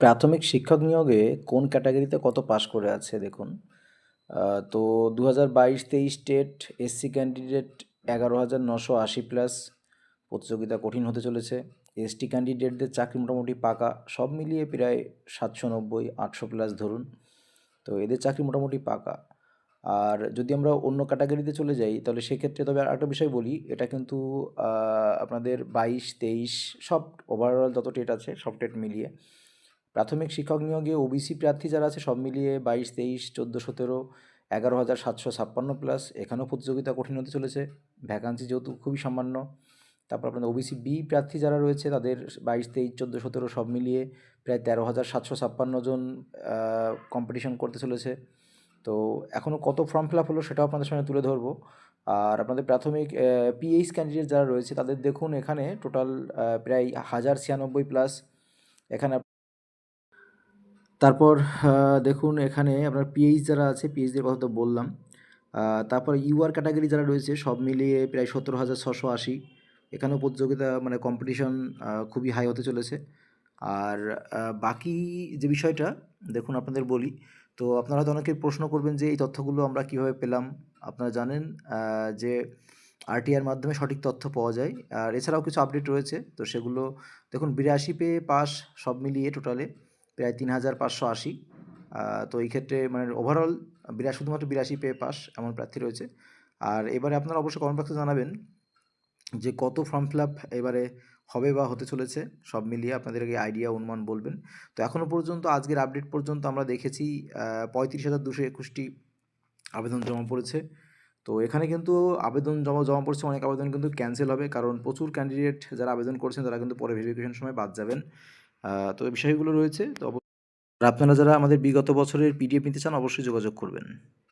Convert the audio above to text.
প্রাথমিক শিক্ষক নিয়োগে কোন ক্যাটাগরিতে কত পাস করে আছে, দেখুন। তো দু হাজার বাইশ, তেইশ টেট এসসি ক্যান্ডিডেট এগারো হাজার নশো আশি প্লাস, প্রতিযোগিতা কঠিন হতে চলেছে। এসটি ক্যান্ডিডেটদের চাকরি মোটামুটি পাকা, সব মিলিয়ে প্রায় সাতশো নব্বই, আটশো প্লাস ধরুন। তো এদের চাকরি মোটামুটি পাকা। আর যদি আমরা অন্য ক্যাটাগরিতে চলে যাই, তাহলে সেক্ষেত্রে তবে আর একটা বিষয় বলি, এটা কিন্তু আপনাদের বাইশ, তেইশ, সব ওভারঅল যত টেট আছে, সব টেট মিলিয়ে প্রাথমিক শিক্ষক নিয়োগে ওবিসি প্রার্থী যারা আছে, সব মিলিয়ে বাইশ, তেইশ, চোদ্দ, সতেরো, এগারো হাজার সাতশো ছাপ্পান্ন প্লাস এখানেও প্রতিযোগিতা কঠিন হতে চলেছে। ভ্যাকান্সি যেহেতু খুবই সামান্য, তারপর আপনাদের ওবিসি বি প্রার্থী যারা রয়েছে, তাদের বাইশ, তেইশ, চোদ্দ, সতেরো সব মিলিয়ে প্রায় তেরো হাজার সাতশো ছাপ্পান্ন জন কম্পিটিশন করতে চলেছে। তো এখনও কত ফর্ম ফিল আপ হলো সেটাও আপনাদের সামনে তুলে ধরবো। আর আপনাদের প্রাথমিক পিএইচ ক্যান্ডিডেট যারা রয়েছে, তাদের দেখুন এখানে টোটাল প্রায় হাজার ছিয়ানব্বই প্লাস এখানে তারপর দেখুন এখানে আপনার পিএইচ যারা আছে পিএইচদের কথা তো বললাম। তারপর ইউআর ক্যাটাগরি যারা রয়েছে, সব মিলিয়ে প্রায় সতেরো হাজার ছশো আশি। এখানেও প্রতিযোগিতা মানে কম্পিটিশন খুবই হাই হতে চলেছে। আর বাকি যে বিষয়টা, দেখুন আপনাদের বলি, তো আপনারা হয়তো অনেকে প্রশ্ন করবেন যে এই তথ্যগুলো আমরা কীভাবে পেলাম? আপনারা জানেন যে আরটিআর মাধ্যমে সঠিক তথ্য পাওয়া যায়। আর এছাড়াও কিছু আপডেট রয়েছে, তো সেগুলো, দেখুন বিরাশি পেয়ে পাস, সব মিলিয়ে টোটালে প্রায় তিন হাজার পাঁচশো আশি। তো এই ক্ষেত্রে মানে ওভারঅল বিরা, শুধুমাত্র বিরাশি পেয়ে পাস এমন প্রার্থী রয়েছে। আর এবারে আপনারা অবশ্যই কমেন্ট বক্সে জানাবেন যে কত ফর্ম ফিল আপ এবারে হবে বা হতে চলেছে, সব মিলিয়ে আপনাদেরকে আইডিয়া অনুমান বলবেন। তো এখনও পর্যন্ত, আজকের আপডেট পর্যন্ত আমরা দেখেছি পঁয়ত্রিশ হাজার দুশো একুশটি আবেদন জমা পড়েছে। তো এখানে কিন্তু আবেদন জমা জমা পড়ছে, অনেক আবেদন কিন্তু ক্যান্সেল হবে। কারণ প্রচুর ক্যান্ডিডেট যারা আবেদন করছেন, তারা কিন্তু পরে ভেরিফিকেশন সময় বাদ যাবেন। তো বিষয়গুলো রয়েছে, তো আপনারা যারা আমাদের বিগত বছরের পিডিএফ নিতে চান, অবশ্যই যোগাযোগ করবেন।